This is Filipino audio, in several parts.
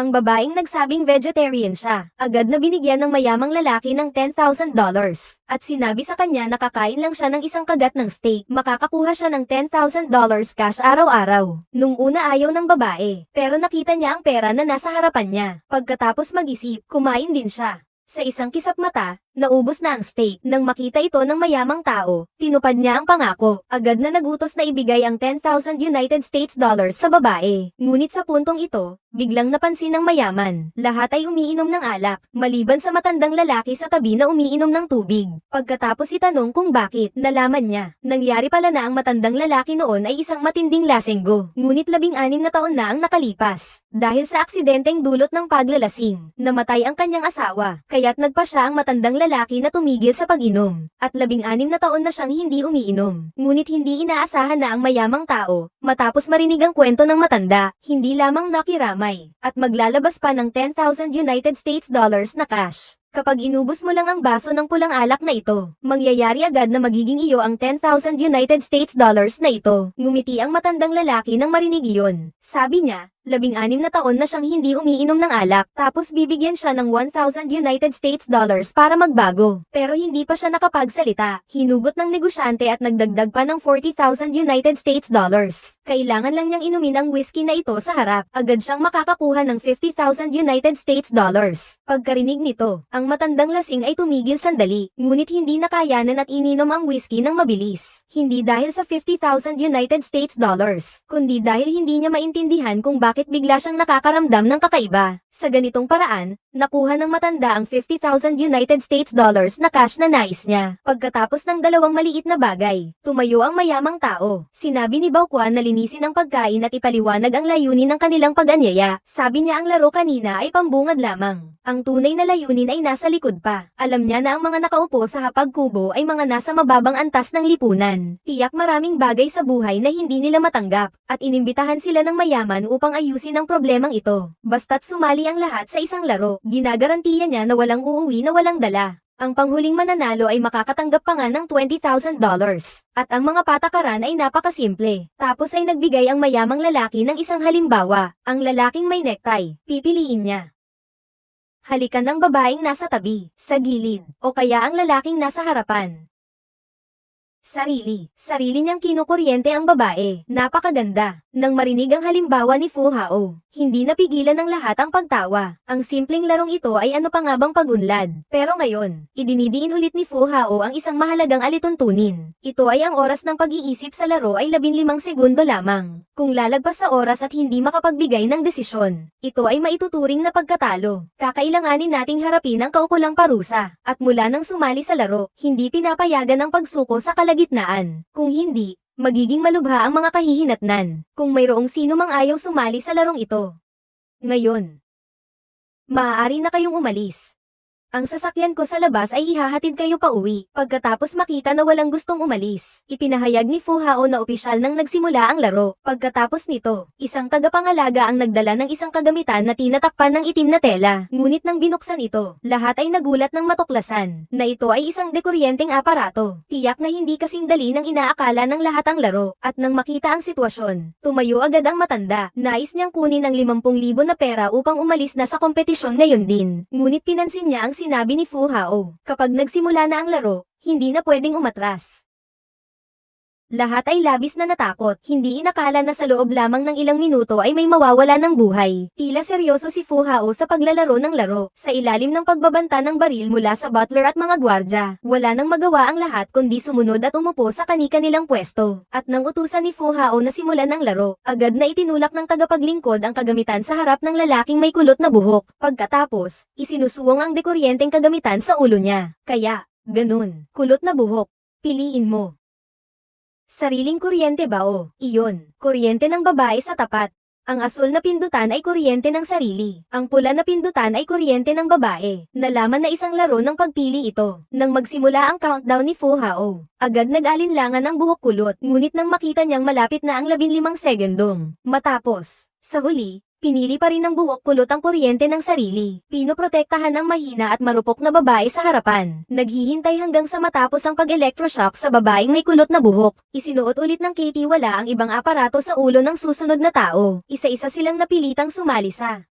Ang babaeng nagsabing vegetarian siya, agad na binigyan ng mayamang lalaki ng $10,000. At sinabi sa kanya na kakain lang siya ng isang kagat ng steak, makakakuha siya ng $10,000 cash araw-araw. Nung una ayaw ng babae, pero nakita niya ang pera na nasa harapan niya. Pagkatapos mag-isip, kumain din siya. Sa isang kisap mata, naubos na ang steak. Nang makita ito ng mayamang tao, tinupad niya ang pangako. Agad na nagutos na ibigay ang 10,000 United States dollars sa babae. Ngunit sa puntong ito, biglang napansin ng mayaman. Lahat ay umiinom ng alak, maliban sa matandang lalaki sa tabi na umiinom ng tubig. Pagkatapos itanong kung bakit, nalaman niya. Nangyari pala na ang matandang lalaki noon ay isang matinding lasenggo. Ngunit labing anim na taon na ang nakalipas. Dahil sa aksidenteng dulot ng paglalasing, namatay ang kanyang asawa, kaya't nagpa siya ang matandang lalaki na tumigil sa pag-inom, at labing anim na taon na siyang hindi umiinom. Ngunit hindi inaasahan na ang mayamang tao, matapos marinig ang kwento ng matanda, hindi lamang nakiramay, at maglalabas pa ng 10,000 United States dollars na cash. Kapag inubos mo lang ang baso ng pulang alak na ito, mangyayari agad na magiging iyo ang 10,000 United States dollars na ito. Ngumiti ang matandang lalaki nang marinig iyon. Sabi niya, labing anim na taon na siyang hindi umiinom ng alak, tapos bibigyan siya ng 1,000 United States dollars para magbago. Pero hindi pa siya nakapagsalita. Hinugot ng negosyante at nagdagdag pa ng 40,000 United States dollars. Kailangan lang niyang inumin ang whiskey na ito sa harap. Agad siyang makakakuha ng 50,000 United States dollars. Pagkarinig nito, ang matandang lasing ay tumigil sandali, ngunit hindi nakayanan at ininom ang whiskey ng mabilis. Hindi dahil sa 50,000 United States dollars, kundi dahil hindi niya maintindihan kung bakit bigla siyang nakakaramdam ng kakaiba. Sa ganitong paraan, nakuha ng matanda ang 50,000 United States dollars na cash na nais niya. Pagkatapos ng dalawang maliit na bagay, tumayo ang mayamang tao. Sinabi ni Baukwan na linisin ang pagkain at ipaliwanag ang layunin ng kanilang pag-anyaya. Sabi niya ang laro kanina ay pambungad lamang. Ang tunay na layunin ay nasa likod pa. Alam niya na ang mga nakaupo sa hapag kubo ay mga nasa mababang antas ng lipunan. Tiyak maraming bagay sa buhay na hindi nila matanggap, at inimbitahan sila ng mayaman upang ayusin ang problemang ito. Basta't sumali ang lahat sa isang laro, ginagarantiya niya na walang uuwi na walang dala. Ang panghuling mananalo ay makakatanggap pa nga ng $20,000. At ang mga patakaran ay napakasimple. Tapos ay nagbigay ang mayamang lalaki ng isang halimbawa, ang lalaking may necktie. Pipiliin niya. Halikan ng babaeng nasa tabi, sa gilid, o kaya ang lalaking nasa harapan. Sarili. Sarili niyang kinukuryente ang babae. Napakaganda. Nang marinig ang halimbawa ni Fu Hao, hindi napigilan ng lahat ang pagtawa. Ang simpleng larong ito ay ano pa nga bang pagunlad. Pero ngayon, idinidiin ulit ni Fu Hao ang isang mahalagang alituntunin. Ito ay ang oras ng pag-iisip sa laro ay 15 segundo lamang. Kung lalagpas sa oras at hindi makapagbigay ng desisyon, ito ay maituturing na pagkatalo. Kakailanganin nating harapin ang kaukulang parusa. At mula nang sumali sa laro, hindi pinapayagan ang pagsuko sa kalagitnaan. Kung hindi, magiging malubha ang mga kahihinatnan kung mayroong sino mang ayaw sumali sa larong ito. Ngayon, maaari na kayong umalis. Ang sasakyan ko sa labas ay ihahatid kayo pa uwi. Pagkatapos makita na walang gustong umalis, ipinahayag ni Fu Hao na opisyal nang nagsimula ang laro. Pagkatapos nito, isang tagapangalaga ang nagdala ng isang kagamitan na tinatakpan ng itim na tela. Ngunit nang binuksan ito, lahat ay nagulat ng matuklasan, na ito ay isang dekuryenteng aparato. Tiyak na hindi kasing dali ng inaakala ng lahat ang laro, at nang makita ang sitwasyon, tumayo agad ang matanda. Nais niyang kunin ang 50,000 na pera upang umalis na sa kompetisyon ngayon din. Ngunit pinansin niya ang sinabi ni Fu Hao. Kapag nagsimula na ang laro, hindi na pwedeng umatras. Lahat ay labis na natakot, hindi inakala na sa loob lamang ng ilang minuto ay may mawawala ng buhay. Tila seryoso si Fu Hao sa paglalaro ng laro, sa ilalim ng pagbabanta ng baril mula sa butler at mga gwardya. Wala nang magawa ang lahat kundi sumunod at umupo sa kani-kanilang pwesto. At nang utusan ni Fu Hao na simulan ang laro, agad na itinulak ng tagapaglingkod ang kagamitan sa harap ng lalaking may kulot na buhok. Pagkatapos, isinusuwang ang dekuryenteng kagamitan sa ulo niya. Kaya, ganun, kulot na buhok, piliin mo. Sariling kuryente ba o? Iyon, kuryente ng babae sa tapat. Ang asul na pindutan ay kuryente ng sarili. Ang pula na pindutan ay kuryente ng babae. Nalaman na isang laro ng pagpili ito. Nang magsimula ang countdown ni Fu Hao, agad nag-alinlangan ang buhok kulot. Ngunit nang makita niyang malapit na ang 15 segundong. Matapos, sa huli, Pinili pa rin ng buhok kulot ang kuryente ng sarili. Pinoprotektahan ang mahina at marupok na babae sa harapan. Naghihintay hanggang sa matapos ang pag-electroshock sa babaeng may kulot na buhok. Isinuot ulit ng Katie wala ang ibang aparato sa ulo ng susunod na tao. Isa-isa silang napilitang sumali sa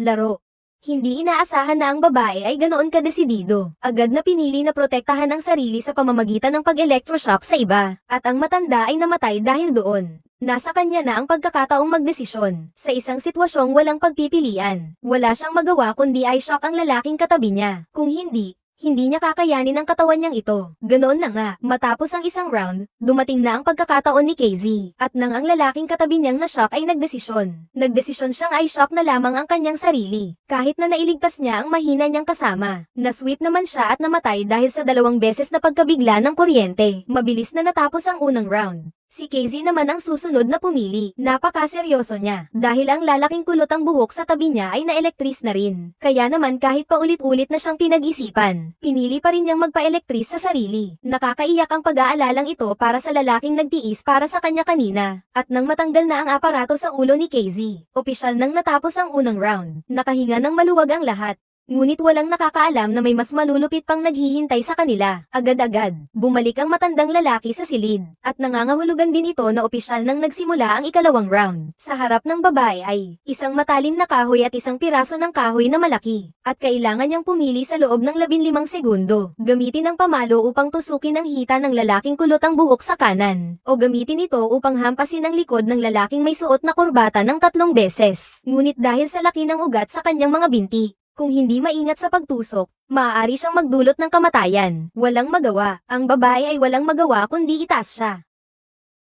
Laro. Hindi inaasahan na ang babae ay ganoon kadesidido. Agad na pinili na protektahan ang sarili sa pamamagitan ng pag-electroshock sa iba, at ang matanda ay namatay dahil doon. Nasa kanya na ang pagkakataong magdesisyon. Sa isang sitwasyong walang pagpipilian, wala siyang magawa kundi ay shock ang lalaking katabi niya. Kung hindi, hindi niya kakayanin ang katawan niyang ito. Ganoon na nga, matapos ang isang round, dumating na ang pagkakataon ni KZ. At nang ang lalaking katabi niyang na-shock ay nagdesisyon. Nagdesisyon siyang ay shock na lamang ang kanyang sarili. Kahit na nailigtas niya ang mahina niyang kasama. Nasweep naman siya at namatay dahil sa dalawang beses na pagkabigla ng kuryente. Mabilis na natapos ang unang round. Si KZ naman ang susunod na pumili. Napakaseryoso niya. Dahil ang lalaking kulot ang buhok sa tabi niya ay naelektris na rin. Kaya naman kahit paulit-ulit na siyang pinag-isipan, pinili pa rin niyang magpa-elektris sa sarili. Nakakaiyak ang pag-aalalang ito para sa lalaking nagtiis para sa kanya kanina. At nang matanggal na ang aparato sa ulo ni KZ, opisyal nang natapos ang unang round. Nakahinga ng maluwag ang lahat. Ngunit walang nakakaalam na may mas malulupit pang naghihintay sa kanila. Agad-agad, bumalik ang matandang lalaki sa silid, at nangangahulugan din ito na opisyal nang nagsimula ang ikalawang round. Sa harap ng babae ay, isang matalim na kahoy at isang piraso ng kahoy na malaki, at kailangan niyang pumili sa loob ng 15 segundo. Gamitin ang pamalo upang tusukin ang hita ng lalaking kulot ang buhok sa kanan, o gamitin ito upang hampasin ang likod ng lalaking may suot na kurbata ng tatlong beses. Ngunit dahil sa laki ng ugat sa kanyang mga binti, kung hindi maingat sa pagtusok, maaari siyang magdulot ng kamatayan. Walang magawa. Ang babae ay walang magawa kundi itaas siya.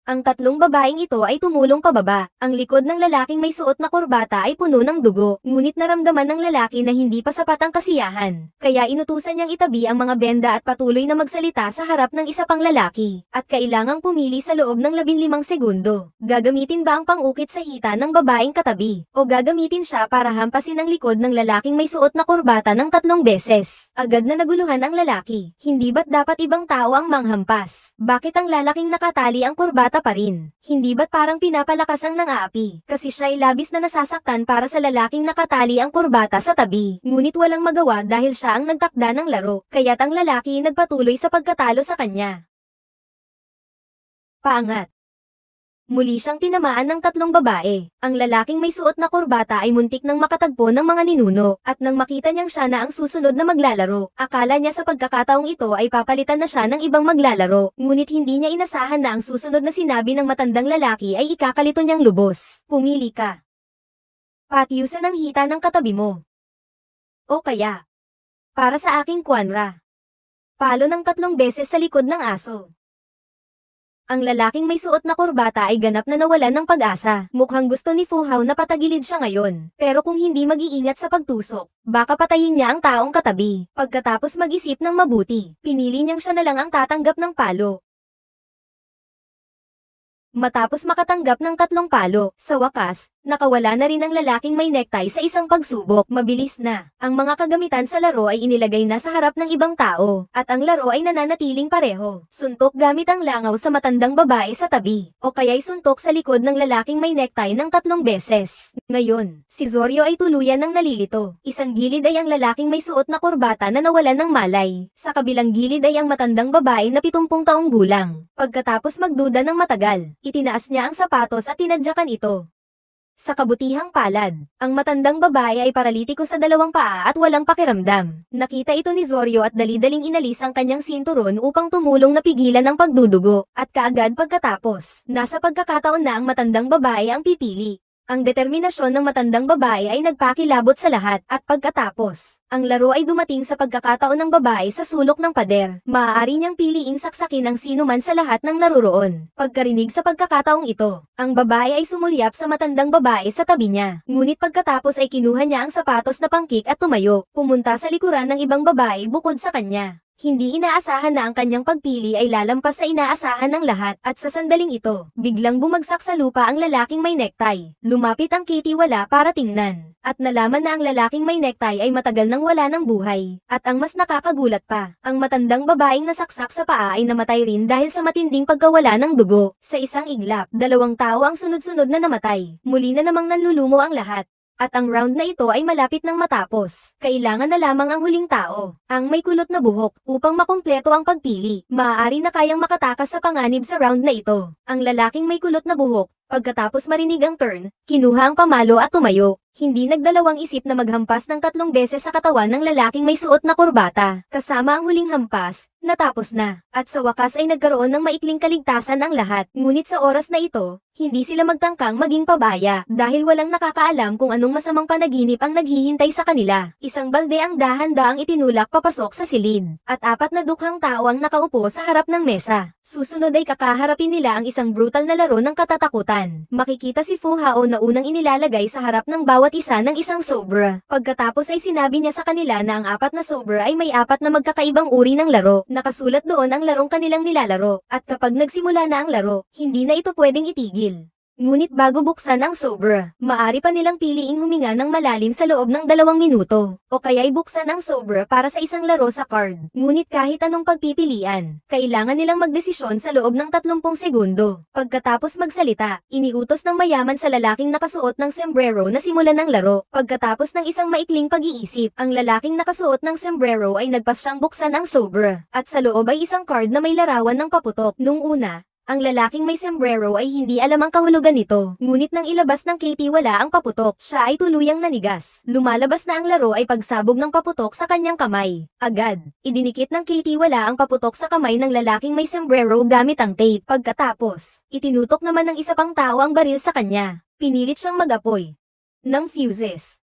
Ang tatlong babaeng ito ay tumulong pababa. Ang likod ng lalaking may suot na kurbata ay puno ng dugo, ngunit naramdaman ng lalaki na hindi pa sapat ang kasiyahan. Kaya inutusan niyang itabi ang mga benda at patuloy na magsalita sa harap ng isa pang lalaki. At kailangang pumili sa loob ng 15 segundo. Gagamitin ba ang pangukit sa hita ng babaeng katabi? O gagamitin siya para hampasin ang likod ng lalaking may suot na kurbata ng tatlong beses? Agad na naguluhan ang lalaki. Hindi ba't dapat ibang tao ang manghampas? Bakit ang lalaking nakatali ang kurbata pa rin? Hindi ba't parang pinapalakas ang nang-aapi? Kasi siya ay labis na nasasaktan para sa lalaking nakatali ang kurbata sa tabi. Ngunit walang magawa dahil siya ang nagtakda ng laro, kaya't ang lalaki nagpatuloy sa pagkatalo sa kanya. Paangat. Muli siyang tinamaan ng tatlong babae. Ang lalaking may suot na kurbata ay muntik nang makatagpo ng mga ninuno, at nang makita niyang siya na ang susunod na maglalaro, akala niya sa pagkakataong ito ay papalitan na siya ng ibang maglalaro, ngunit hindi niya inasahan na ang susunod na sinabi ng matandang lalaki ay ikakalito niyang lubos. Pumili ka. Patiusan ang hita ng katabi mo. O kaya, para sa aking kwanra. Palo ng tatlong beses sa likod ng aso. Ang lalaking may suot na kurbata ay ganap na nawalan ng pag-asa. Mukhang gusto ni Fu Hao na patagilid siya ngayon. Pero kung hindi mag-iingat sa pagtusok, baka patayin niya ang taong katabi. Pagkatapos mag-isip ng mabuti, pinili niyang siya na lang ang tatanggap ng palo. Matapos makatanggap ng tatlong palo, sa wakas, nakawala na rin ang lalaking may necktie sa isang pagsubok. Mabilis na. Ang mga kagamitan sa laro ay inilagay na sa harap ng ibang tao, at ang laro ay nananatiling pareho. Suntok gamit ang langaw sa matandang babae sa tabi, o kaya'y suntok sa likod ng lalaking may necktie ng tatlong beses. Ngayon, si Zorio ay tuluyan ng nalilito. Isang gilid ay ang lalaking may suot na kurbata na nawalan ng malay. Sa kabilang gilid ay ang matandang babae na 70 taong gulang. Pagkatapos magduda ng matagal, itinaas niya ang sapatos at tinadyakan ito. Sa kabutihang palad, ang matandang babae ay paralitiko sa dalawang paa at walang pakiramdam. Nakita ito ni Zorio at dali-daling inalis ang kanyang sinturon upang tumulong na pigilan ang pagdudugo, at kaagad pagkatapos, nasa pagkakataon na ang matandang babae ang pipili. Ang determinasyon ng matandang babae ay nagpakilabot sa lahat, at pagkatapos, ang laro ay dumating sa pagkakataon ng babae sa sulok ng pader. Maaari niyang piliing saksakin ang sino man sa lahat ng naruroon. Pagkarinig sa pagkakataong ito, ang babae ay sumulyap sa matandang babae sa tabi niya. Ngunit pagkatapos ay kinuha niya ang sapatos na pangkik at tumayo, pumunta sa likuran ng ibang babae bukod sa kanya. Hindi inaasahan na ang kanyang pagpili ay lalampas sa inaasahan ng lahat at sa sandaling ito, biglang bumagsak sa lupa ang lalaking may necktie. Lumapit ang Kitty wala para tingnan. At nalaman na ang lalaking may necktie ay matagal nang wala ng buhay. At ang mas nakakagulat pa, ang matandang babaeng nasaksak sa paa ay namatay rin dahil sa matinding pagkawala ng dugo. Sa isang iglap, dalawang tao ang sunod-sunod na namatay. Muli na namang nanlulumo ang lahat. At ang round na ito ay malapit ng matapos. Kailangan na lamang ang huling tao, ang may kulot na buhok, upang makumpleto ang pagpili. Maaari na kayang makatakas sa panganib sa round na ito. Ang lalaking may kulot na buhok, Pagkatapos marinig ang turn, kinuha ang pamalo at tumayo. Hindi nagdalawang isip na maghampas ng tatlong beses sa katawan ng lalaking may suot na kurbata. Kasama ang huling hampas, natapos na. At sa wakas ay nagkaroon ng maikling kaligtasan ang lahat. Ngunit sa oras na ito, hindi sila magtangkang maging pabaya dahil walang nakakaalam kung anong masamang panaginip ang naghihintay sa kanila. Isang balde ang dahan-daang itinulak papasok sa silid at apat na dukhang tao ang nakaupo sa harap ng mesa. Susunod ay kakaharapin nila ang isang brutal na laro ng katatakutan. Makikita si Fu Hao na unang inilalagay sa harap ng bawat isa ng isang sobra. Pagkatapos ay sinabi niya sa kanila na ang apat na sobra ay may apat na magkakaibang uri ng laro. Nakasulat doon ang larong kanilang nilalaro. At kapag nagsimula na ang laro, hindi na ito pwedeng itigil. Ngunit bago buksan ang sobra, maari pa nilang piliing huminga ng malalim sa loob ng dalawang minuto, o kaya'y buksan ang sobra para sa isang laro sa card. Ngunit kahit anong pagpipilian, kailangan nilang magdesisyon sa loob ng 30 segundo. Pagkatapos magsalita, iniutos ng mayaman sa lalaking nakasuot ng sombrero na simulan ng laro. Pagkatapos ng isang maikling pag-iisip, ang lalaking nakasuot ng sombrero ay nagpas siyang buksan ang sobra, at sa loob ay isang card na may larawan ng paputok. Nung una, ang lalaking may sombrero ay hindi alam ang kahulugan nito, ngunit nang ilabas ng Katie wala ang paputok, siya ay tuluyang nanigas. Lumalabas na ang laro ay pagsabog ng paputok sa kanyang kamay. Agad, idinikit ng Katie wala ang paputok sa kamay ng lalaking may sombrero gamit ang tape. Pagkatapos, itinutok naman ng isa pang tao ang baril sa kanya. Pinilit siyang mag-apoy ng fuses.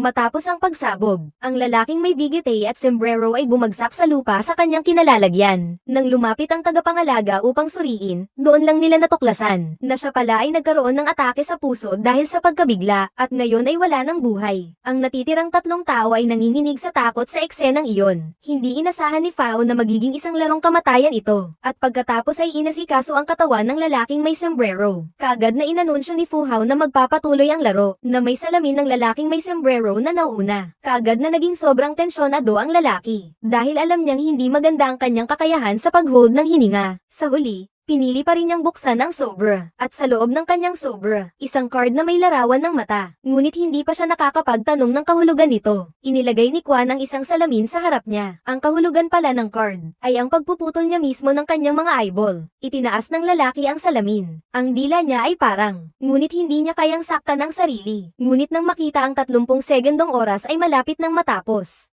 Matapos ang pagsabog, ang lalaking may bigete at sombrero ay bumagsak sa lupa sa kanyang kinalalagyan. Nang lumapit ang tagapangalaga upang suriin, doon lang nila natuklasan na siya pala ay nagkaroon ng atake sa puso dahil sa pagkabigla at ngayon ay wala ng buhay. Ang natitirang tatlong tao ay nanginginig sa takot sa eksenang iyon. Hindi inasahan ni Fao na magiging isang larong kamatayan ito. At pagkatapos ay inasikaso ang katawan ng lalaking may sombrero. Kaagad na inanunsyo ni Fu na magpapatuloy ang laro na may salamin ng lalaking may sombrero na nauna. Kaagad na naging sobrang tensyonado ang lalaki dahil alam niyang hindi maganda ang kanyang kakayahan sa pag-hold ng hininga. Sa huli, pinili pa rin niyang buksan ang sobra. At sa loob ng kanyang sobra, isang card na may larawan ng mata. Ngunit hindi pa siya nakakapagtanong ng kahulugan nito. Inilagay ni Kwan ang isang salamin sa harap niya. Ang kahulugan pala ng card ay ang pagpuputol niya mismo ng kanyang mga eyeball. Itinaas ng lalaki ang salamin. Ang dila niya ay parang, ngunit hindi niya kayang saktan ang sarili. Ngunit nang makita ang 30 segundong oras ay malapit nang matapos.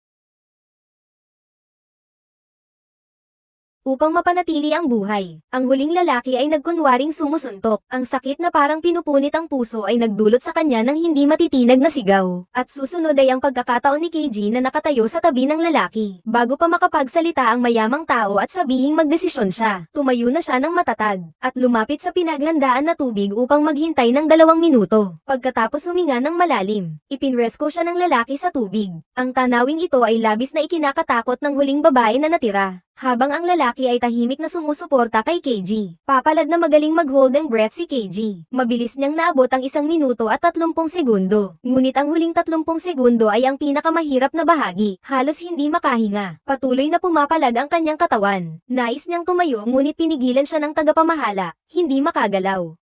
Upang mapanatili ang buhay. Ang huling lalaki ay nagkunwaring sumusuntok. Ang sakit na parang pinupunit ang puso ay nagdulot sa kanya ng hindi matitinag na sigaw. At susunod ay ang pagkakataon ni KG na nakatayo sa tabi ng lalaki. Bago pa makapagsalita ang mayamang tao at sabihing magdesisyon siya, tumayo na siya ng matatag at lumapit sa pinaghandaan na tubig upang maghintay ng dalawang minuto. Pagkatapos huminga ng malalim, ipinresko siya ng lalaki sa tubig. Ang tanawing ito ay labis na ikinakatakot ng huling babae na natira. Habang ang lalaki ay tahimik na sumusuporta kay KG. Papalad na magaling mag-hold ang breath si KG. Mabilis niyang naabot ang isang minuto at 30 segundo. Ngunit ang huling 30 segundo ay ang pinakamahirap na bahagi. Halos hindi makahinga. Patuloy na pumapalag ang kanyang katawan. Nais niyang tumayo ngunit pinigilan siya ng tagapamahala. Hindi makagalaw.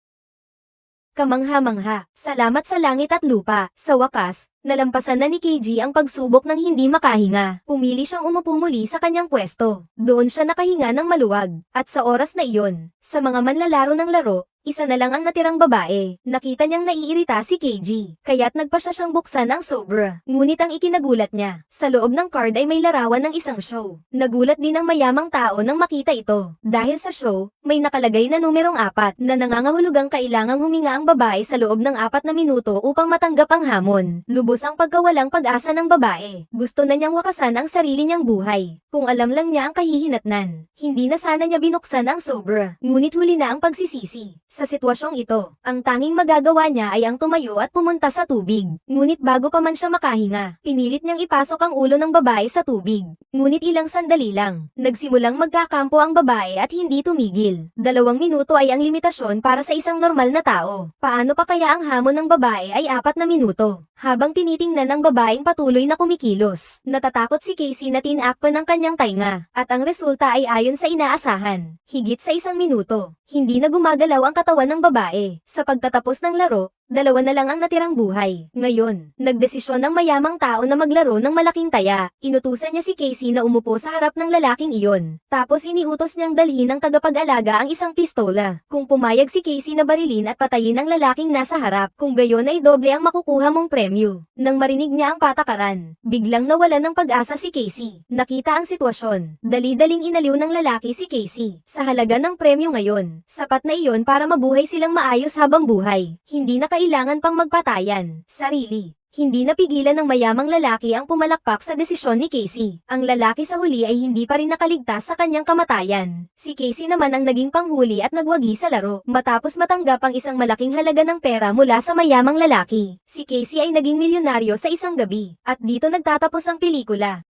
Kamangha-mangha. Salamat sa langit at lupa. Sa wakas, nalampasan na ni KG ang pagsubok ng hindi makahinga. Pumili siyang umupo muli sa kanyang pwesto. Doon siya nakahinga ng maluwag. At sa oras na iyon, sa mga manlalaro ng laro, isa na lang ang natirang babae. Nakita niyang naiirita si KG, kaya't nagpa siya siyang buksan ang sobra. Ngunit ang ikinagulat niya, sa loob ng card ay may larawan ng isang show. Nagulat din ang mayamang tao nang makita ito. Dahil sa show, may nakalagay na numerong apat na nangangahulugang kailangang huminga ang babae sa loob ng apat na minuto upang matanggap ang hamon. Lubos ang pagkawalang pag-asa ng babae. Gusto na niyang wakasan ang sarili niyang buhay. Kung alam lang niya ang kahihinatnan, hindi na sana niya binuksan ang sobra. Ngunit huli na ang pagsisisi. Sa sitwasyong ito, ang tanging magagawa niya ay ang tumayo at pumunta sa tubig. Ngunit bago pa man siya makahinga, pinilit niyang ipasok ang ulo ng babae sa tubig. Ngunit ilang sandali lang, nagsimulang magkakampo ang babae at hindi tumigil. Dalawang minuto ay ang limitasyon para sa isang normal na tao. Paano pa kaya ang hamon ng babae ay apat na minuto? Habang tinitingnan ng babaeng patuloy na kumikilos, natatakot si Casey na tinakpan ng kanyang tainga, at ang resulta ay ayon sa inaasahan. Higit sa isang minuto, hindi na gumagalaw ang katawan ng babae. Sa pagtatapos ng laro, dalawa na lang ang natirang buhay. Ngayon, nagdesisyon ng mayamang tao na maglaro ng malaking taya. Inutusan niya si Casey na umupo sa harap ng lalaking iyon. Tapos iniutos niyang dalhin ng tagapag-alaga ang isang pistola. Kung pumayag si Casey na barilin at patayin ang lalaking nasa harap, kung gayon ay doble ang makukuha mong premyo. Nang marinig niya ang patakaran, biglang nawala ng pag-asa si Casey. Nakita ang sitwasyon. Dali-daling inaliw ng lalaki si Casey. Sa halaga ng premyo ngayon, sapat na iyon para mabuhay silang maayos habang buhay. Hindi na kailangan pang magpatayan. Sarili. Hindi napigilan ng mayamang lalaki ang pumalakpak sa desisyon ni Casey. Ang lalaki sa huli ay hindi pa rin nakaligtas sa kanyang kamatayan. Si Casey naman ang naging panghuli at nagwagi sa laro matapos matanggap ang isang malaking halaga ng pera mula sa mayamang lalaki. Si Casey ay naging milyonaryo sa isang gabi. At dito nagtatapos ang pelikula.